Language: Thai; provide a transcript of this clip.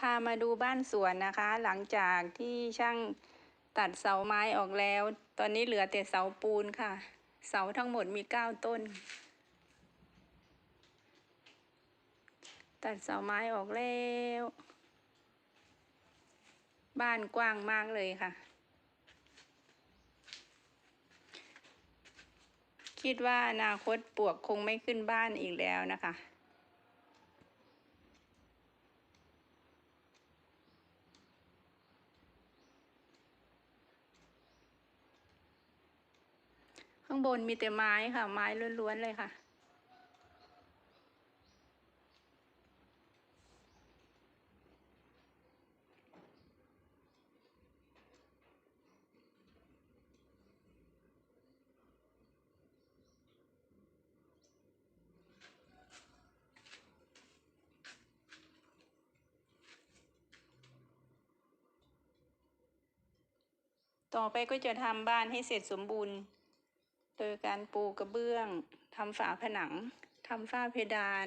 พามาดูบ้านสวนนะคะ หลังจากที่ช่างตัดเสาไม้ออกแล้ว ตอนนี้เหลือแต่เสาปูนค่ะ เสาทั้งหมดมีเก้าต้น ตัดเสาไม้ออกแล้ว บ้านกว้างมากเลยค่ะ คิดว่าอนาคตปวกคงไม่ขึ้นบ้านอีกแล้วนะคะ ข้างบนมีแต่ไม้ค่ะ ไม้ล้วนๆเลยค่ะ ต่อไปก็จะทำบ้านให้เสร็จสมบูรณ์ โดยการปูกระเบื้องทำฝาผนังทำฝ้าเพดาน